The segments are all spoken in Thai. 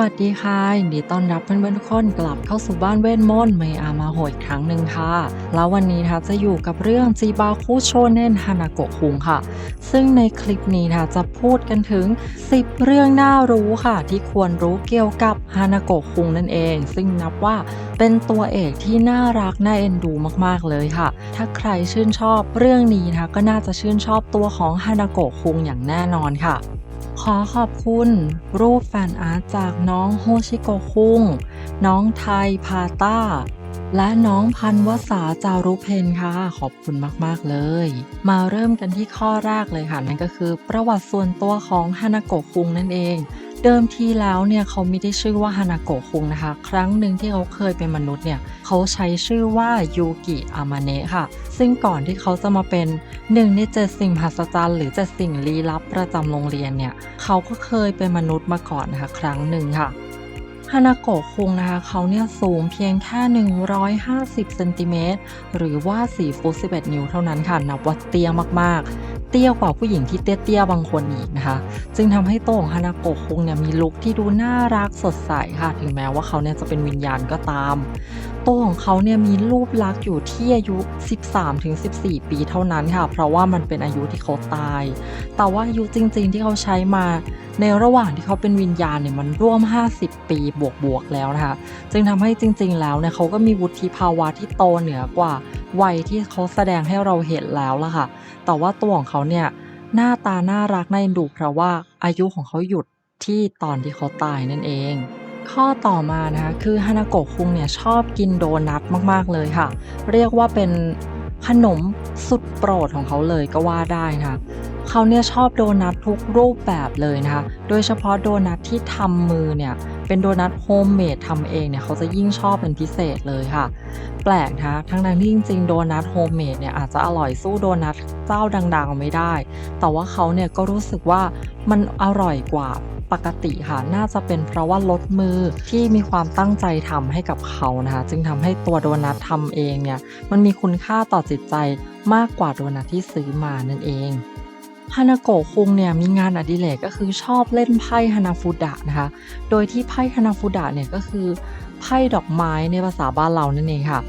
วัสดีค่ะยินดีต้อนรับเพื่อนๆทุกคนกลับเข้าสู่บ้านเวทมนต์เมอามาโหยอีกครั้งหนึ่งค่ะ แล้ววันนี้นะคะจะอยู่กับเรื่องจีบาคุโชเนนฮานาโกะคุงค่ะ ซึ่งในคลิปนี้นะคะจะพูดกันถึง 10 เรื่องน่ารู้ค่ะ ที่ควรรู้เกี่ยวกับฮานาโกะคุงนั่นเอง ซึ่งนับว่าเป็นตัวเอกที่น่ารักน่าเอ็นดูมากๆเลยค่ะ ถ้าใครชื่นชอบเรื่องนี้นะคะก็น่าจะชื่นชอบตัวของฮานาโกะคุงอย่างแน่นอนค่ะ ขอขอบคุณรูปแฟนอาร์ตจากน้องโฮชิโกคุง น้องไทยพาต้า และน้องพันวสาจารุเพนค่ะ ขอบคุณมาก ๆ เลย มาเริ่มกันที่ข้อแรกเลยค่ะ นั่นก็คือประวัติส่วนตัวของฮานาโกะคุงนั่นเอง เดิมทีแล้วเนี่ยเขาไม่ได้ชื่อว่าฮานาโกะคุงนะคะ ครั้งหนึ่งที่เขาเคยเป็นมนุษย์เนี่ยเขาใช้ชื่อว่ายูกิอามาเนะค่ะ ซึ่งก่อนที่เขาจะมาเป็นหนึ่งในเจ็ดสิ่งมหัศจรรย์หรือเจ็ดสิ่งลี้ลับประจำโรงเรียนเนี่ยเขาก็เคยเป็นมนุษย์มาก่อนนะคะ ครั้งหนึ่งค่ะฮานาโกะคุงนะคะเขาเนี่ยสูงเพียงแค่ 150 เซนติเมตรหรือว่า4ฟุต11 นิ้วเท่านั้นค่ะ นับว่าเตี้ยมากๆ ตี้ยกว่าผู้หญิงที่เตี้ยๆบางคนอีกนะคะ จึงทำให้โต้ของฮานาโกะคุงเนี่ยมีลุคที่ดูน่ารักสดใสค่ะ ถึงแม้ว่าเขาเนี่ยจะเป็นวิญญาณก็ตาม ตัวของเขาเนี่ยมีรูปลักษณ์อยู่ที่อายุ 13-14 ปีเท่านั้นค่ะ เพราะว่ามันเป็นอายุที่เขาตาย แต่ว่าอายุจริงๆที่เขาใช้มาในระหว่างที่เขาเป็นวิญญาณเนี่ยมันร่วม 50 ปีบวกๆแล้วนะคะ จึงทำให้จริงๆแล้วเนี่ยเขาก็มีวุฒิภาวะที่โตเหนือกว่าวัยที่เขาแสดงให้เราเห็นแล้วล่ะค่ะ แต่ว่าตัวของเขาเนี่ยหน้าตาน่ารักน่าเอ็นดูเพราะว่าอายุของเขาหยุดที่ตอนที่เขาตายนั่นเอง ข้อต่อมานะคะคือฮานาโกะคุงเนี่ยชอบกินโดนัทมาก ๆ เลยค่ะ เรียกว่าเป็นขนมสุดโปรดของเขาเลยก็ว่าได้นะคะเขาเนี่ยชอบโดนัททุกรูปแบบเลยนะคะ โดยเฉพาะโดนัทที่ทำมือเนี่ย เป็นโดนัทโฮมเมดทำเองเนี่ยเขาจะยิ่งชอบเป็นพิเศษเลยค่ะ แปลกนะคะทั้งนั้นที่จริงๆโดนัทโฮมเมดเนี่ยอาจจะอร่อยสู้โดนัทเจ้าดังๆไม่ได้ แต่ว่าเขาเนี่ยก็รู้สึกว่ามันอร่อยกว่า ปกติค่ะน่าจะเป็นเพราะว่าลดมือที่มีความตั้งใจทำให้กับเขานะคะ จึงทำให้ตัวโดนัททำเองเนี่ยมันมีคุณค่าต่อจิตใจมากกว่าโดนัทที่ซื้อมานั่นเองฮานาโกะคุงเนี่ยมีงานอดิเรกก็คือชอบเล่นไพ่ฮานาฟูดะนะคะ โดยที่ไพ่ฮานาฟูดะเนี่ยก็คือไพ่ดอกไม้ในภาษาบ้านเรานั่นเองค่ะ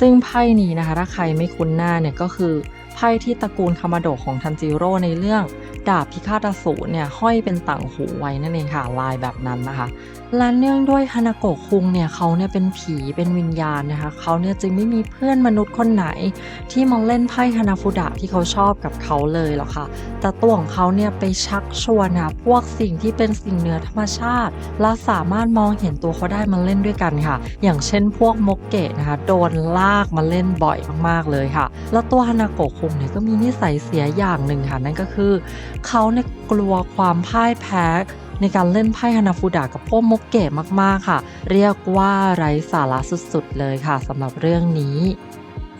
ซึ่งไพ่นี้นะคะถ้าใครไม่คุ้นหน้าเนี่ยก็คือไพ่ที่ตระกูลคามาโดะของทันจิโร่ในเรื่อง ดาบพิฆาตอสูรเนี่ยห้อยเป็นต่างหูไว้นั่นเองค่ะลายแบบนั้นนะคะ และเนื่องด้วยฮานาโกะคุงเนี่ยเขาเนี่ยเป็นผีเป็นวิญญาณนะคะเขาเนี่ยจึงไม่มีเพื่อนมนุษย์คนไหน ที่มาเล่นไพ่ฮานาฟูดะที่เขาชอบกับเขาเลยหรอกค่ะ แต่ตัวของเขาเนี่ยไปชักชวนนะพวกสิ่งที่เป็นสิ่งเหนือธรรมชาติ และสามารถมองเห็นตัวเขาได้มาเล่นด้วยกันค่ะ อย่างเช่นพวกมกเกะนะคะโดนลากมาเล่นบ่อยมากๆเลยค่ะ แล้วตัวฮานาโกะคุงเนี่ยก็มีนิสัยเสียอย่างหนึ่งค่ะนั่นก็คือเขาเนี่ยกลัวความพ่ายแพ้ในการเล่นไพ่ฮานาฟูดะกับพวกมกเกะมากๆค่ะ เรียกว่าไร้สาระสุดๆเลยค่ะสำหรับเรื่องนี้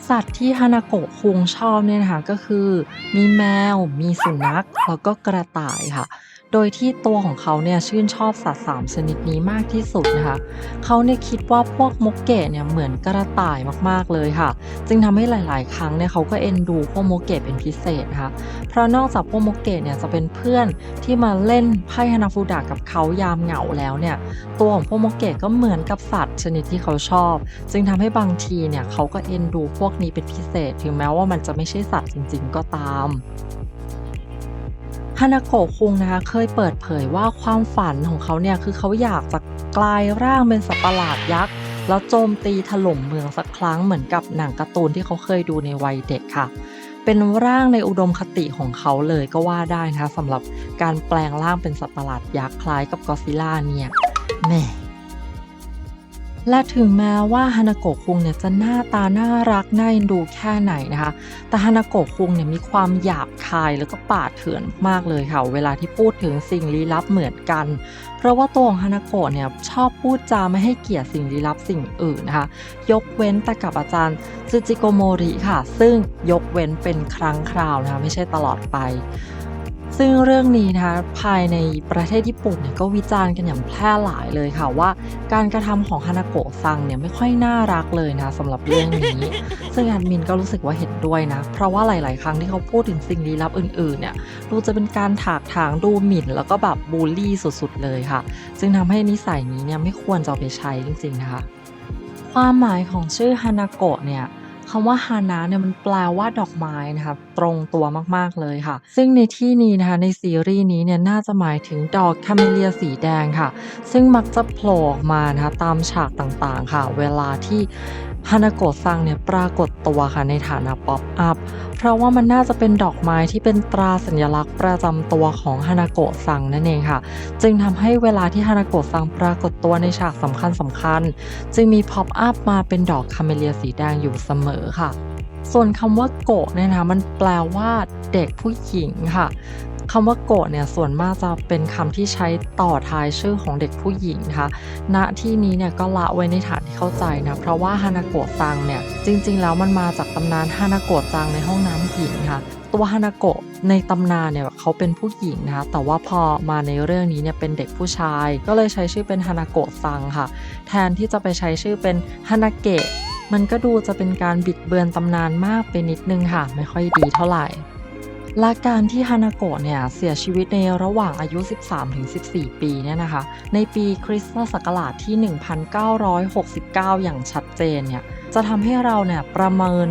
สัตว์ที่ฮานาโกะคุงชอบเนี่ยนะคะก็คือ มีแมว มีสุนัขแล้วก็กระต่ายค่ะ โดยที่ตัวของเขาเนี่ยชื่นชอบสัตว์สามชนิดนี้มากที่สุดนะคะ เขาเนี่ยคิดว่าพวกมกเกะเนี่ยเหมือนกระต่ายมากๆเลยค่ะ จึงทำให้หลาย ๆ ครั้งเนี่ยเขาก็เอ็นดูพวกมกเกะเป็นพิเศษนะคะ เพราะนอกจากพวกมกเกะเนี่ยจะเป็นเพื่อนที่มาเล่นไพ่ฮานาฟูดะกับเขายามเหงาแล้วเนี่ย ตัวของพวกมกเกะก็เหมือนกับสัตว์ชนิดที่เขาชอบ จึงทำให้บางทีเนี่ยเขาก็เอ็นดูพวกนี้เป็นพิเศษ ถึงแม้ว่ามันจะไม่ใช่สัตว์จริง ๆ ก็ตาม ฮานาโกะคุงนะคะเคยเปิดเผยว่าความฝันของเขาเนี่ยคือเขาอยากจะกลายร่างเป็นสัตว์ประหลาดยักษ์แล้วโจมตีถล่มเมืองสักครั้งเหมือนกับหนังการ์ตูนที่เขาเคยดูในวัยเด็กค่ะ เป็นร่างในอุดมคติของเขาเลยก็ว่าได้นะคะสำหรับการแปลงร่างเป็นสัตว์ประหลาดยักษ์คล้ายกับกอซิล่าเนี่ยแหม่ และถึงแม้ว่าฮานาโกะคุงเนี่ยจะหน้าตาน่ารักน่าเอ็นดูแค่ไหนนะคะ แต่ฮานาโกะคุงเนี่ยมีความหยาบคายแล้วก็ป่าดเถื่อนมากเลยค่ะ เวลาที่พูดถึงสิ่งลี้ลับเหมือนกัน เพราะว่าตัวของฮานาโกะเนี่ยชอบพูดจาไม่ให้เกียรติสิ่งลี้ลับสิ่งอื่นนะคะ ยกเว้นแต่กับอาจารย์ซูจิโกโมริค่ะ ซึ่งยกเว้นเป็นครั้งคราวนะคะไม่ใช่ตลอดไป ซึ่งเรื่องนี้นะคะภายในประเทศญี่ปุ่นเนี่ยก็วิจารณ์กันอย่างแพร่หลายเลยค่ะว่า การกระทำของฮานาโกะซังเนี่ยไม่ค่อยน่ารักเลยนะสำหรับเรื่องนี้ ซึ่งแอดมินก็รู้สึกว่าเห็นด้วยนะ เพราะว่าหลาย ๆ ครั้งที่เขาพูดถึงสิ่งลี้ลับอื่น ๆ เนี่ยดูจะเป็นการถากถางดูหมิ่น แล้วก็แบบบูลลี่สุด ๆ เลยค่ะ ซึ่งทำให้นิสัยนี้เนี่ยไม่ควรจะเอาไปใช้จริง ๆ นะคะ ความหมายของชื่อฮานาโกะเนี่ย คำว่าฮานะเนี่ยมันแปลว่าดอกไม้นะคะตรงตัวมากๆเลยค่ะ ซึ่งในที่นี้นะคะในซีรีส์นี้เนี่ยน่าจะหมายถึงดอกคาเมเลียสีแดงค่ะ ซึ่งมักจะโผล่ออกมานะคะตามฉากต่างๆค่ะ เวลาที่ ฮานาโกะซังเนี่ยปรากฏตัวค่ะในฐานะป๊อปอัพ เพราะว่ามันน่าจะเป็นดอกไม้ที่เป็นตราสัญลักษณ์ประจำตัวของฮานาโกะซังนั่นเองค่ะ จึงทำให้เวลาที่ฮานาโกะซังปรากฏตัวในฉากสำคัญสำคัญๆจึงมีพ็อปอัพมาเป็นดอกคาเมเลียสีแดงอยู่เสมอค่ะส่วนคำว่าโกะเนี่ยนะมันแปลว่าเด็กผู้หญิงค่ะ คำว่าโกะเนี่ยส่วนมากจะเป็นคำที่ใช้ต่อท้ายชื่อของเด็กผู้หญิงนะคะณที่นี้เนี่ยก็ละไว้ในฐานที่เข้าใจนะเพราะว่าฮานาโกะซังเนี่ยจริง ๆ แล้วมันมาจากตำนานฮานาโกะจังในห้องน้ำหญิงค่ะตัวฮานาโกะในตำนานเนี่ยเขาเป็นผู้หญิงนะคะแต่ว่าพอมาในเรื่องนี้เนี่ยเป็นเด็กผู้ชาย ก็เลยใช้ชื่อเป็นฮานาโกะซังค่ะ แทนที่จะไปใช้ชื่อเป็นฮานาเกะมันก็ดูจะเป็นการบิดเบือนตำนานมากไปนิดนึงค่ะ ไม่ค่อยดีเท่าไหร่ และการที่ฮานาโกะเนี่ยเสียชีวิตในระหว่างอายุ 13-14 ปีเนี่ยนะคะ ในปีคริสตศักราชที่ 1969 อย่างชัดเจนเนี่ย จะทำให้เราเนี่ยประเมิน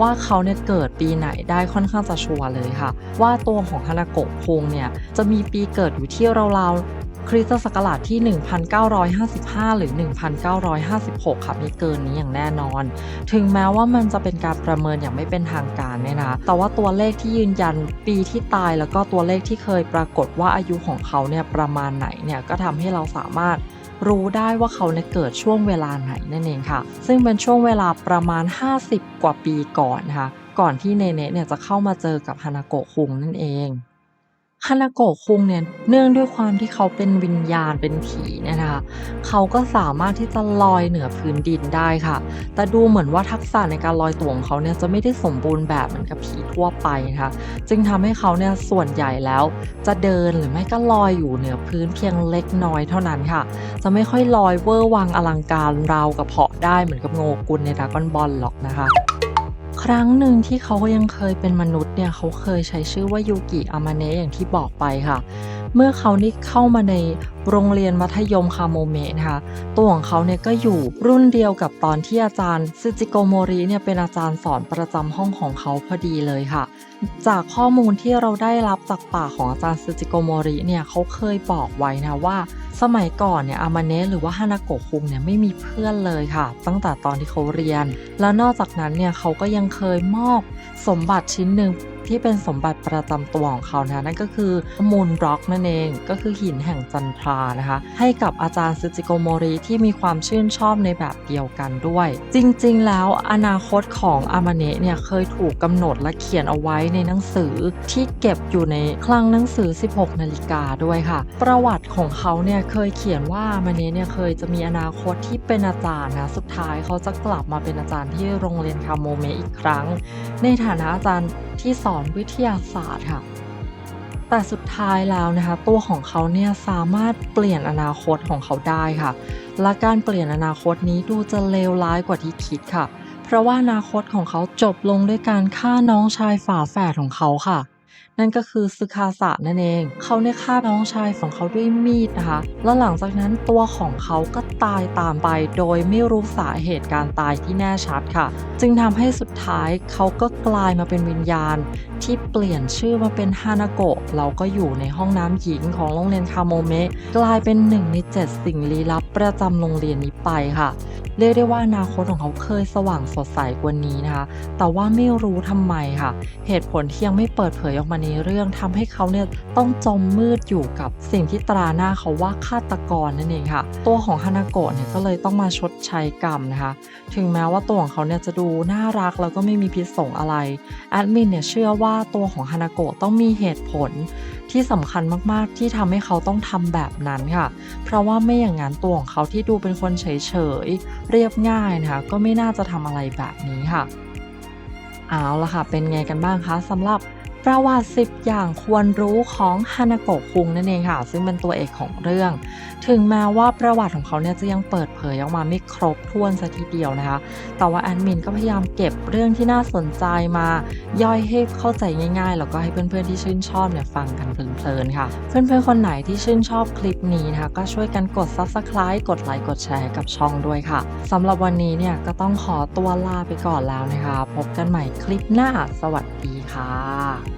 ว่าเขาเนี่ยเกิดปีไหนได้ค่อนข้างจะชัวร์เลยค่ะ ว่าตัวของฮานาโกะคงเนี่ยจะมีปีเกิดอยู่ที่ราวๆ คริสตศักราชที่ 1955 หรือ 1956 ค่ะไม่เกินนี้อย่างแน่นอน ถึงแม้ว่ามันจะเป็นการประเมินอย่างไม่เป็นทางการเนี่ยนะแต่ว่าตัวเลขที่ยืนยันปีที่ตายแล้วก็ตัวเลขที่เคยปรากฏว่าอายุของเขาเนี่ยประมาณไหนเนี่ยก็ทำให้เราสามารถรู้ได้ว่าเขาเนี่ยเกิดช่วงเวลาไหนนั่นเองค่ะ ซึ่งเป็นช่วงเวลาประมาณ 50 กว่าปีก่อนนะคะก่อนที่เนเนะเนี่ยจะเข้ามาเจอกับฮานาโกะคุงนั่นเอง ฮานาโกะคุงเนี่ยเนื่องด้วยความที่เขาเป็นวิญญาณเป็นผีเนี่ยนะคะเขาก็สามารถที่จะลอยเหนือพื้นดินได้ค่ะ แต่ดูเหมือนว่าทักษะในการลอยตัวของเขาเนี่ยจะไม่ได้สมบูรณ์แบบเหมือนกับผีทั่วไปนะคะจึงทำให้เขาเนี่ยส่วนใหญ่แล้ว จะเดินหรือไม่ก็ลอยอยู่เหนือพื้นเพียงเล็กน้อยเท่านั้นค่ะ จะไม่ค่อยลอยเวอร์วังอลังการราวกับเหาะได้เหมือนกับโงกุลในดรากอนบอลหรอกนะคะ ครั้งหนึ่งที่เขาก็ยังเคยเป็นมนุษย์เนี่ยเขาเคยใช้ชื่อว่ายูกิอามาเนะอย่างที่บอกไปค่ะ เมื่อเขานี่เข้ามาในโรงเรียนมัธยมคาโมเมะนะคะตัวของเขาเนี่ยก็อยู่รุ่นเดียวกับตอนที่อาจารย์ซึจิโกโมริเนี่ยเป็นอาจารย์สอนประจำห้องของเขาพอดีเลยค่ะ จากข้อมูลที่เราได้รับจากปากของอาจารย์ซึจิโกโมริเนี่ยเขาเคยบอกไว้นะว่า สมัยก่อนเนี่ยอามาเนะหรือว่าฮานาโกะคุงเนี่ยไม่มีเพื่อนเลยค่ะ ตั้งแต่ตอนที่เขาเรียน แล้วนอกจากนั้นเนี่ยเขาก็ยังเคยมอบสมบัติชิ้นหนึ่งที่เป็นสมบัติประจำตัวของเขานะนั่นก็คือมูนบล็อกนั่นเอง ก็คือหินแห่งจันทรานะคะ ให้กับอาจารย์ซึจิโกโมริที่มีความชื่นชอบในแบบเดียวกันด้วย จริงๆ แล้วอนาคตของอามาเนะเนี่ยเคยถูกกำหนดและเขียนเอาไว้ในหนังสือที่เก็บอยู่ในคลังหนังสือ 16 นาฬิกาด้วยค่ะ ประวัติของเขาเนี่ยเคยเขียนว่าอามาเนะเนี่ยเคยจะมีอนาคตที่เป็นอาจารย์นะสุดท้ายเขาจะกลับมาเป็นอาจารย์ที่โรงเรียนคาโมเมะอีกครั้ง ในฐานะอาจารย์ที่สอนวิทยาศาสตร์ค่ะ แต่สุดท้ายแล้วนะคะ ตัวของเขาเนี่ยสามารถเปลี่ยนอนาคตของเขาได้ค่ะ และการเปลี่ยนอนาคตนี้ดูจะเลวร้ายกว่าที่คิดค่ะ เพราะว่าอนาคตของเขาจบลงด้วยการฆ่าน้องชายฝาแฝดของเขาค่ะ นั่นก็คือซึคาสะนั่นเอง เขาเนี่ยฆ่าน้องชายของเขาด้วยมีดนะคะ แล้วหลังจากนั้นตัวของเขาก็ตายตามไปโดยไม่รู้สาเหตุการตายที่แน่ชัดค่ะ จึงทำให้สุดท้ายเขาก็กลายมาเป็นวิญญาณ ที่เปลี่ยนชื่อมาเป็นฮานาโกะเราก็อยู่ในห้องน้ำหญิงของโรงเรียนคาโมเมะกลายเป็นหนึ่งในเจ็ดสิ่งลี้ลับประจำโรงเรียนนี้ไปค่ะ เรียกได้ว่าอนาคตของเขาเคยสว่างสดใสกว่านี้นะคะ แต่ว่าไม่รู้ทำไมค่ะ เหตุผลที่ยังไม่เปิดเผยออกมาในเรื่องทำให้เขาเนี่ยต้องจมมืดอยู่กับสิ่งที่ตราหน้าเขาว่าฆาตกรนั่นเองค่ะ ตัวของฮานาโกะเนี่ยก็เลยต้องมาชดใช้กรรมนะคะ ถึงแม้ว่าตัวของเขาเนี่ยจะดูน่ารักแล้วก็ไม่มีพิษสงอะไรแอดมินเนี่ยเชื่อว่าตัวของฮานาโกะต้องมีเหตุผล ที่สำคัญมากๆที่ทำให้เขาต้องทำแบบนั้นค่ะ เพราะว่าไม่อย่างนั้นตัวของเขาที่ดูเป็นคนเฉยๆ เรียบง่ายนะคะ ก็ไม่น่าจะทำอะไรแบบนี้ค่ะ เอาละค่ะ เป็นไงกันบ้างคะสำหรับ ประวัติ 10 อย่างควรรู้ของฮานาโกะคุงนั่นเองค่ะ ซึ่งเป็นตัวเอกของเรื่อง ถึงแม้ว่าประวัติของเขาเนี่ยจะยังเปิดเผยออกมาไม่ครบถ้วนสักทีเดียวนะคะ แต่ว่าแอดมินก็พยายามเก็บเรื่องที่น่าสนใจมา ย่อยให้เข้าใจง่ายๆ แล้วก็ให้เพื่อนๆที่ชื่นชอบเนี่ยฟังกันเพลินๆค่ะ เพื่อนๆคนไหนที่ชื่นชอบคลิปนี้นะคะก็ช่วยกันกด subscribe กดไลค์กดแชร์กับช่องด้วยค่ะสำหรับวันนี้เนี่ยก็ต้องขอตัวลาไปก่อนแล้วนะคะ พบกันใหม่คลิปหน้าสวัสดีค่ะ